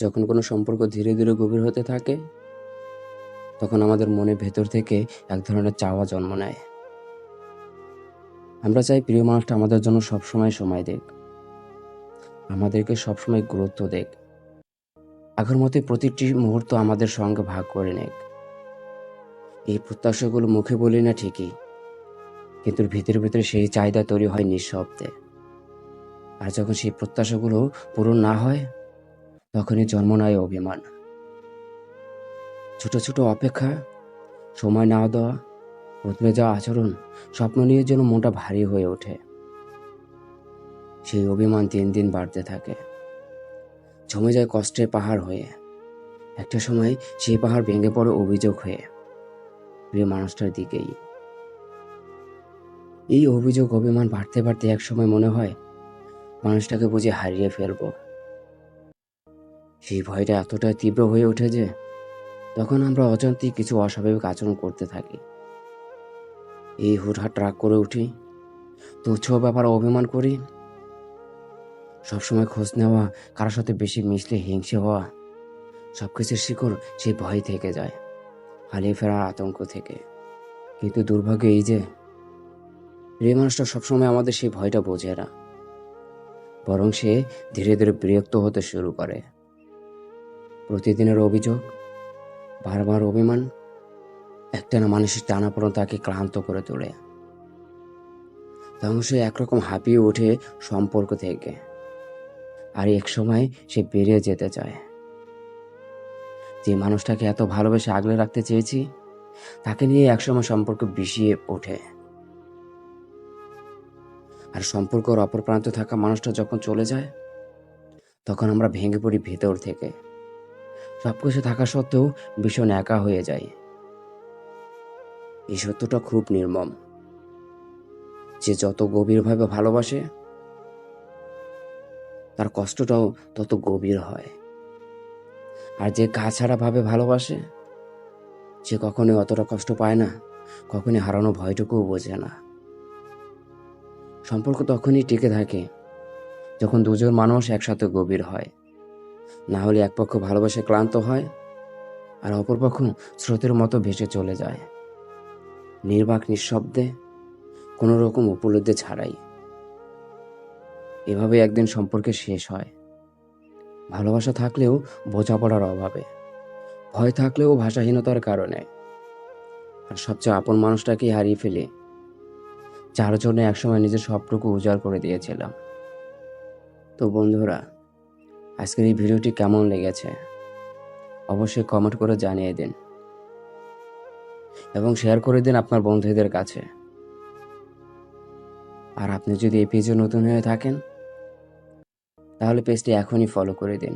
যখন কোনো সম্পর্ক ধীরে ধীরে গভীর হতে থাকে, তখন আমাদের মনের ভেতর থেকে এক ধরনের চাওয়া জন্ম নেয়। আমরা চাই প্রিয় মানুষটা আমাদের জন্য সবসময় সময় দেখ। আমাদেরকে সবসময় গুরুত্ব দেখ। আগের মতো প্রতিটি মুহূর্ত আমাদের সঙ্গে ভাগ করে নেক। এই প্রত্যাশাগুলো মুখে বলি না ঠিকই, কিন্তু ভিতরে ভিতরে সেই চাহিদা তৈরি হয় নিঃশব্দে। আর যখন সেই প্রত্যাশাগুলো পূরণ না হয় তখনই জন্ম নেয় অভিমান। ছোট ছোট অপেক্ষা, সময় না দেওয়া বদলে যাওয়া আচরণ, স্বপ্ন নিয়ে যেন মনটা ভারী হয়ে ওঠে। সেই অভিমান দিন দিন বাড়তে থাকে। জমে যায় কষ্টের পাহাড় হয়ে। একটা সময় সেই পাহাড় ভেঙে পড়ে অভিযোগ হয়ে। প্রিয় মানুষটার দিকেই। এই অভিযোগ, অভিমান বাড়তে বাড়তে এক সময় মনে হয়, মানুষটাকে বুঝে হারিয়ে ফেলব। সেই ভয়টা এতটাই তীব্র হয়ে ওঠে যে তখন আমরা অজান্তেই কিছু অস্বাভাবিক আচরণ করতে থাকি। এই হুটহাট রাগ করে উঠি তুচ্ছ ব্যাপারে অভিমান করি। সবসময় খোঁজ নেওয়া, কারোর সাথে বেশি মিশলে হিংসে হওয়া, সবকিছুর শিকড় সেই ভয় থেকে যায়, হারিয়ে ফেরার আতঙ্ক থেকে। কিন্তু দুর্ভাগ্য এই যে, প্রিয় মানুষটা সবসময় আমাদের সেই ভয়টা বোঝে না, বরং সে ধীরে ধীরে বিরক্ত হতে শুরু করে। প্রতিদিনের অভিযোগ, বারবার অভিমান, একটানা মানুষের টানাপোড়ন তাকে ক্লান্ত করে তোলে। তখন সে একরকম হাঁপিয়ে ওঠে সম্পর্ক থেকে, আর এক সময় সে বেরিয়ে যেতে চায়। যে মানুষটাকে এত ভালোবেসে আগলে রাখতে চেয়েছি, তাকে নিয়ে একসময় সম্পর্ক বিষিয়ে ওঠে। আর সম্পর্কর অপর প্রান্তে থাকা মানুষটা যখন চলে যায়, তখন আমরা ভেঙে পড়ি ভেতর থেকে। সবকিছু থাকা সত্ত্বেও ভীষণ একা হয়ে যায়। এই সত্যটা খুব নির্মম। যে যত গভীরভাবে ভালোবাসে, তার কষ্টটাও তত গভীর হয়। আর যে গা ছাড়া ভাবে ভালোবাসে, সে কখনোই অতটা কষ্ট পায় না, কখনই হারানো ভয়টুকুও বোঝে না। সম্পর্ক তখনই টিকে থাকে, যখন দুজন মানুষ একসাথে গভীর হয়। না হলে এক পক্ষ ভালোবাসে ক্লান্ত হয় আর অপর পক্ষ স্রোতের মতো ভেসে চলে যায়। নির্বাক নিঃশব্দে কোনো রকম উপলব্ধি ছাড়াই। এভাবে একদিন সম্পর্কে শেষ হয়। ভালোবাসা থাকলেও বোঝাপড়ার অভাবে, ভয় থাকলেও ভাষাহীনতার কারণে। আর সবচেয়ে আপন মানুষটাকেই হারিয়ে ফেলে, যার জন্য একসময় নিজের সবটুকু উজাড় করে দিয়েছিলাম। তো বন্ধুরা আজকের এই ভিডিওটি কেমন লেগেছে? অবশ্যই কমেন্ট করে জানিয়ে দিন। এবং শেয়ার করে দিন আপনার বন্ধুদের কাছে। আর আপনি যদি এই পেজে নতুন হয়ে থাকেন, তাহলে পেজটি এখনই ফলো করে দিন।